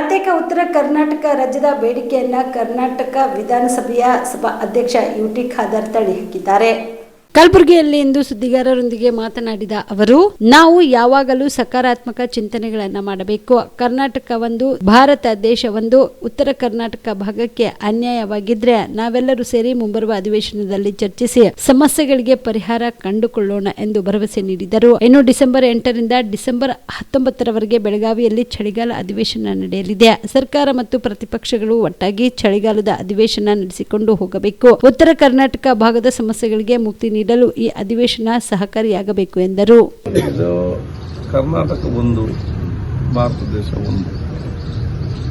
ಪ್ರತ್ಯೇಕ ಉತ್ತರ ಕರ್ನಾಟಕ ರಾಜ್ಯದ ಬೇಡಿಕೆಯನ್ನ ಕರ್ನಾಟಕ ವಿಧಾನಸಭೆಯ ಸಭಾ ಅಧ್ಯಕ್ಷ ಯುಟಿ ಖಾದರ್ ತಳ್ಳಿ ಹಾಕಿದ್ದಾರೆ ಕಲಬುರಗಿಯಲ್ಲಿ ಇಂದು ಸುದ್ದಿಗಾರರೊಂದಿಗೆ ಮಾತನಾಡಿದ ಅವರು, ನಾವು ಯಾವಾಗಲೂ ಸಕಾರಾತ್ಮಕ ಚಿಂತನೆಗಳನ್ನ ಮಾಡಬೇಕು. ಕರ್ನಾಟಕ ಒಂದು, ಭಾರತ ದೇಶ ಒಂದು, ಉತ್ತರ ಕರ್ನಾಟಕ ಭಾಗಕ್ಕೆ ಅನ್ಯಾಯವಾಗಿದ್ರೆ ನಾವೆಲ್ಲರೂ ಸೇರಿ ಮುಂಬರುವ ಅಧಿವೇಶನದಲ್ಲಿ ಚರ್ಚಿಸಿ ಸಮಸ್ಯೆಗಳಿಗೆ ಪರಿಹಾರ ಕಂಡುಕೊಳ್ಳೋಣ ಎಂದು ಭರವಸೆ ನೀಡಿದರು. ಇನ್ನು ಡಿಸೆಂಬರ್ ಎಂಟರಿಂದ ಡಿಸೆಂಬರ್ ಹತ್ತೊಂಬತ್ತರವರೆಗೆ ಬೆಳಗಾವಿಯಲ್ಲಿ ಚಳಿಗಾಲ ಅಧಿವೇಶನ ನಡೆಯಲಿದೆ. ಸರ್ಕಾರ ಮತ್ತು ಪ್ರತಿಪಕ್ಷಗಳು ಒಟ್ಟಾಗಿ ಚಳಿಗಾಲದ ಅಧಿವೇಶನ ನಡೆಸಿಕೊಂಡು ಹೋಗಬೇಕು. ಉತ್ತರ ಕರ್ನಾಟಕ ಭಾಗದ ಸಮಸ್ಯೆಗಳಿಗೆ ಮುಕ್ತಿ ನೀಡಲು ಈ ಅಧಿವೇಶನ ಸಹಕಾರಿಯಾಗಬೇಕು ಎಂದರು. ಇದು ಕರ್ನಾಟಕ ಒಂದು ಭಾರತ ದೇಶ ಒಂದು.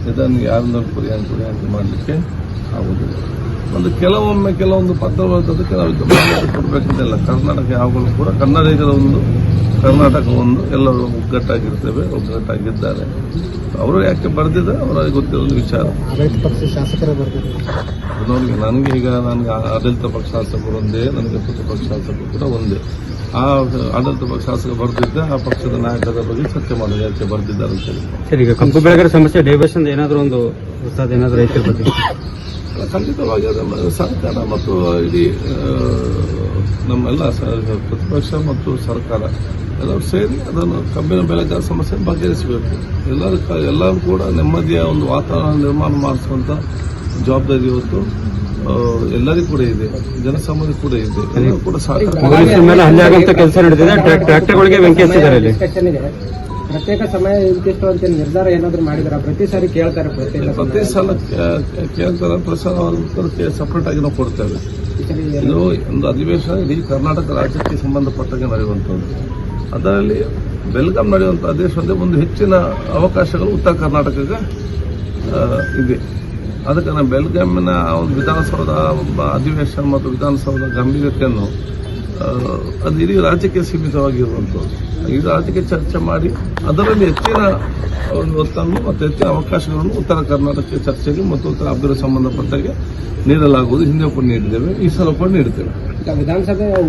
ಇದನ್ನು ಯಾರನ್ನ ಪರ್ಯಾಯ ಕುರಿಯಾಗಿ ಮಾಡಲಿಕ್ಕೆ ಆಗುವುದಿಲ್ಲ. ಒಂದು ಕೆಲವೊಮ್ಮೆ ಕೆಲವೊಂದು ಪತ್ರ ಬರ್ತದಕ್ಕೆ ನಾವು ಕೊಡಬೇಕಂತಿಲ್ಲ ಕರ್ನಾಟಕ ಯಾವಾಗಲೂ ಕೂಡ ಕನ್ನಡಿಗರ ಒಂದು ಕರ್ನಾಟಕ ಒಂದು ಎಲ್ಲರೂ ಒಗ್ಗಟ್ಟಾಗಿರ್ತೇವೆ ಒಗ್ಗಟ್ಟಾಗಿದ್ದಾರೆ. ಅವರು ಯಾಕೆ ಬರೆದಿದ್ದ ಅವರಿಗೆ ಗೊತ್ತಿರೋ ಒಂದು ವಿಚಾರ. ನೋಡಿ ನನಗೆ ಈಗ ನನಗೆ ಆಡಳಿತ ಪಕ್ಷ ಶಾಸಕರು ಒಂದೇ ನನಗೆ ಪ್ರತಿಪಕ್ಷ ಶಾಸಕರು ಕೂಡ ಒಂದೇ. ಆ ಆಡಳಿತ ಪಕ್ಷ ಶಾಸಕ ಬರೆದಿದ್ದ ಆ ಪಕ್ಷದ ನಾಯಕರ ಬಗ್ಗೆ ಚರ್ಚೆ ಮಾಡೋದು ಯಾಕೆ ಬರೆದಿದ್ದಾರೆ ಅಂತೇಳಿ ಈಗ ಕಂಪು ಬೆಳೆಗಾರ ಸಮಸ್ಯೆ ಡೈವರ್ಷನ್ ಏನಾದರೂ ಒಂದು ಹೊಸದು ಏನಾದರೂ ರೈತರ ಬಗ್ಗೆ? ಖಂಡಿತವಾಗಿ ಅದೆಲ್ಲ ಸರ್ಕಾರ ಮತ್ತು ಇಡೀ ನಮ್ಮೆಲ್ಲ ಪ್ರತಿಪಕ್ಷ ಮತ್ತು ಸರ್ಕಾರ ಎಲ್ಲರೂ ಸೇರಿ ಅದನ್ನು ಕಬ್ಬಿನ ಬೆಳೆಗಾರ ಸಮಸ್ಯೆ ಬಗೆಹರಿಸಬೇಕು. ಎಲ್ಲರೂ ಕ- ಎಲ್ಲರೂ ಕೂಡ ನೆಮ್ಮದಿಯ ಒಂದು ವಾತಾವರಣ ನಿರ್ಮಾಣ ಮಾಡಿಸುವಂಥ ಜವಾಬ್ದಾರಿ ಇವತ್ತು ಎಲ್ಲರಿಗೂ ಕೂಡ ಇದೆ ಜನಸಾಮಾನ್ಯ ಕೂಡ ಇದೆ. ಎಲ್ಲರೂ ಕೂಡ ಸಾಕಷ್ಟು ಕೆಲಸ ನಡೆದಿದೆ. ಟ್ರ್ಯಾಕ್- ಟ್ರ್ಯಾಕ್ಟರ್ಗಳಿಗೆ ಬೆಂಕಿ ಹಚ್ಚಿದ್ದಾರೆ ಪ್ರತ್ಯೇಕ ಸಮಯ ಇಂತಿಷ್ಟು ಅಂತ ನಿರ್ಧಾರ ಏನಾದರೂ ಮಾಡಿದಾರ? ಪ್ರತಿ ಸಾರಿ ಕೇಳ್ತಾರೆ ಪ್ರತ್ಯೇಕ. ಪ್ರತಿ ಸಲ ಕೇಳ್ತಾರೆ. ಪ್ರಸಾರ ಸಪ್ರೇಟ್ ಆಗಿ ನಾವು ಕೊಡ್ತೇವೆ. ಇದು ಒಂದು ಅಧಿವೇಶನ ಇಡೀ ಕರ್ನಾಟಕ ರಾಜ್ಯಕ್ಕೆ ಸಂಬಂಧಪಟ್ಟಂಗೆ ನಡೆಯುವಂಥದ್ದು. ಅದರಲ್ಲಿ ವೆಲ್ಕಮ್ ನಡೆಯುವಂಥ ಅಧಿವೇಶನದಲ್ಲಿ ಒಂದು ಹೆಚ್ಚಿನ ಅವಕಾಶಗಳು ಉತ್ತರ ಕರ್ನಾಟಕಕ್ಕೆ ಇದೆ. ಅದಕ್ಕೆ ನಾವು ಬೆಲ್ಗಾಮಿನ ಒಂದು ವಿಧಾನಸೌಧ ಅಧಿವೇಶನ ಮತ್ತು ವಿಧಾನಸೌಧದ ಗಂಭೀರತೆಯನ್ನು ಅದು ಇಡೀ ರಾಜ್ಯಕ್ಕೆ ಸೀಮಿತವಾಗಿರುವಂಥದ್ದು. ಇಡೀ ರಾಜ್ಯಕ್ಕೆ ಚರ್ಚೆ ಮಾಡಿ ಅದರಲ್ಲಿ ಹೆಚ್ಚಿನ ಒಂದು ಒತ್ತನ್ನು ಮತ್ತು ಹೆಚ್ಚಿನ ಅವಕಾಶಗಳನ್ನು ಉತ್ತರ ಕರ್ನಾಟಕಕ್ಕೆ ಚರ್ಚೆಗೆ ಮತ್ತು ಉತ್ತರ ಅಭಿವೃದ್ಧಿ ಸಂಬಂಧಪಟ್ಟಾಗೆ ನೀಡಲಾಗುವುದು. ಹಿಂದೆ ಕೂಡ ನೀಡಿದ್ದೇವೆ. ಈ ಸಲ ಕೂಡ ನೀಡುತ್ತೇವೆ. ವಿಧಾನಸಭೆ